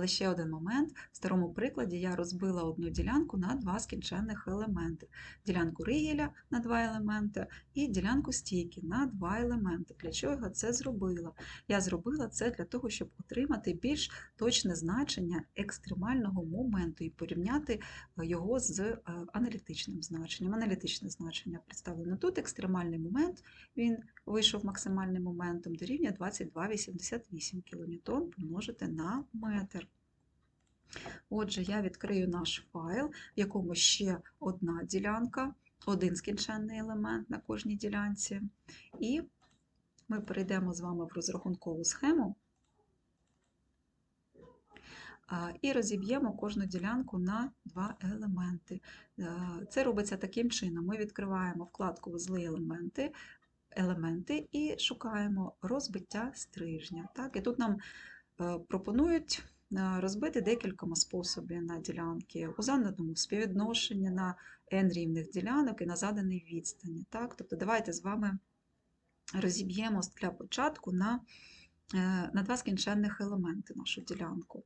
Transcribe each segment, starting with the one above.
Але ще один момент. В старому прикладі я розбила одну ділянку на два скінченних елементи. Ділянку ригеля на два елементи і ділянку стійки на два елементи. Для чого я це зробила? Я зробила це для того, щоб отримати більш точне значення екстремального моменту і порівняти е, його з е, аналітичним значенням. Аналітичне значення представлено тут. Екстремальний момент він вийшов максимальним моментом дорівнює 22,88 кН помножити на метр. Отже, я відкрию наш файл, в якому ще одна ділянка, один скінченний елемент на кожній ділянці. І ми перейдемо з вами в розрахункову схему і розіб'ємо кожну ділянку на два елементи. Це робиться таким чином: ми відкриваємо вкладку Вузли елементи, елементи і шукаємо розбиття стрижня. Так? І тут нам е, пропонують розбити декількома способів на ділянки у заданому співвідношенні на n рівних ділянок і на заданій відстані. Так? Тобто давайте з вами розіб'ємо для початку на, е, на два скінченних елементи нашу ділянку.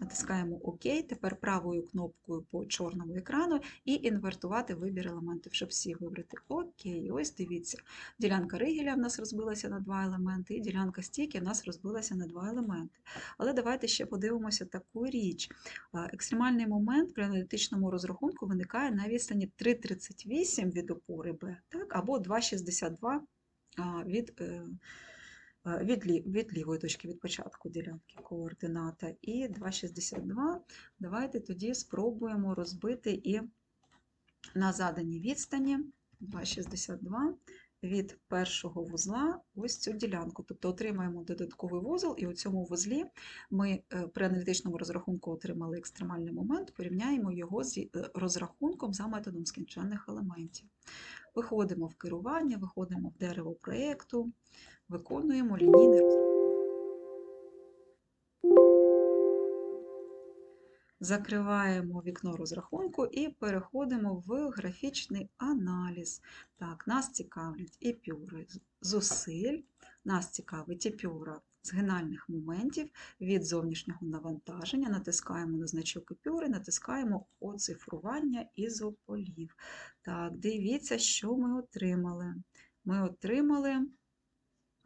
Натискаємо ОК, тепер правою кнопкою по чорному екрану і інвертувати вибір елементів, щоб всі вибрати ОК. Ось дивіться, ділянка ригеля в нас розбилася на два елементи, і ділянка стійки в нас розбилася на два елементи. Але давайте ще подивимося таку річ. Е, Екстремальний момент при аналітичному розрахунку виникає на відстані 3,38 від опори Б, так, або 2,62 а, від. Е, від, лів, від лівої точки від початку ділянки координата. І 2,62. Давайте тоді спробуємо розбити і на заданій відстані. 2,62 від першого вузла ось цю ділянку. Тобто отримаємо додатковий вузол, і у цьому вузлі ми е, при аналітичному розрахунку отримали екстремальний момент, порівняємо його з е, розрахунком за методом скінченних елементів. Виходимо в керування, виходимо в дерево проєкту, виконуємо лінійний розрахунок. Закриваємо вікно розрахунку і переходимо в графічний аналіз. Так, нас цікавлять епюри зусиль, нас цікавить епюра згинальних моментів від зовнішнього навантаження. Натискаємо на значок епюри, натискаємо оцифрування ізополів. Так, дивіться, що ми отримали. Ми отримали.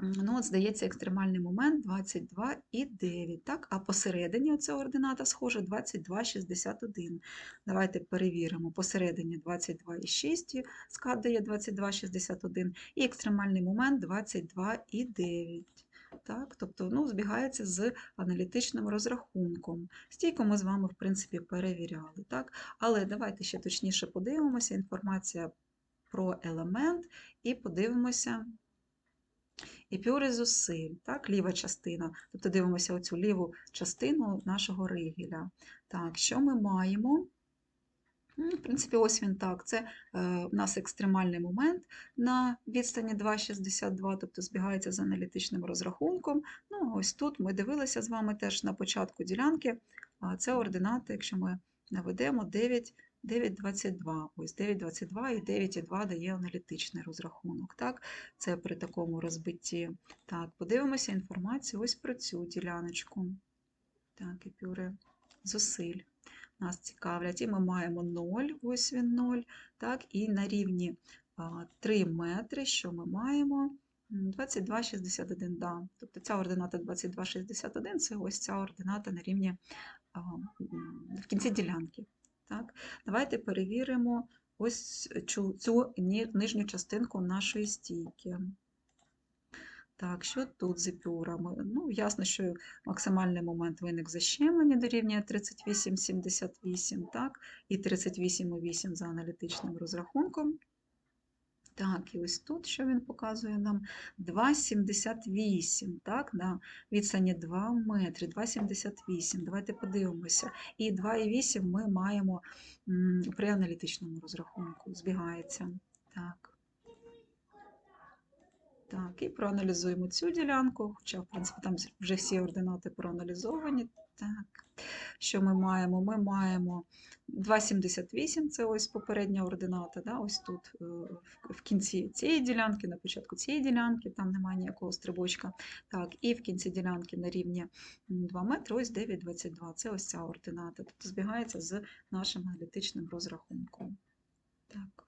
Ну, от, здається, екстремальний момент 22,9, так? А посередині цього ордината схоже 22,61. Давайте перевіримо. Посередині 22,6, скат дає 22,61, і екстремальний момент 22,9. Так, тобто ну, збігається з аналітичним розрахунком. Стійко ми з вами, в принципі, перевіряли. Так? Але давайте ще точніше подивимося. Інформація про елемент і подивимося епюри зусиль, так, ліва частина. Тобто дивимося оцю ліву частину нашого ригеля. Так, що ми маємо? Ну, В принципі, ось він так. Це е, у нас екстремальний момент на відстані 2,62, тобто збігається з аналітичним розрахунком. Ну, ось тут ми дивилися з вами теж на початку ділянки. Це ординати, якщо ми наведемо 9, 9,22. Ось 9,22 і 9,2 дає аналітичний розрахунок. Так? Це при такому розбитті. Так, подивимося інформацію ось про цю діляночку. Так, епюри зусиль нас цікавлять. І ми маємо 0, ось він 0, так, і на рівні 3 метри, що ми маємо? 22,61, да. Тобто ця ордината 22,61 це ось ця ордината на рівні в кінці ділянки. Давайте перевіримо ось цю, цю нижню частинку нашої стійки. Так, що тут з епюрами? Ну, ясно, що максимальний момент виник защемлення дорівнює 38,78, так, і 38,8 за аналітичним розрахунком. Так, і ось тут, що він показує нам, 2,78, так, на відстані 2 метри, 2,78. Давайте подивимося. І 2,8 ми маємо при аналітичному розрахунку, збігається. Так. Так, і проаналізуємо цю ділянку, хоча, в принципі, там вже всі ординати проаналізовані. Так. Що ми маємо? Ми маємо 2,78 це ось попередня ордината, да? ось тут е, в- кінці цієї ділянки, на початку цієї ділянки, там немає ніякого стрибочка. Так, і в кінці ділянки на рівні 2 метри, ось 9,22. Це ось ця ордината. Тобто збігається з нашим аналітичним розрахунком. Так.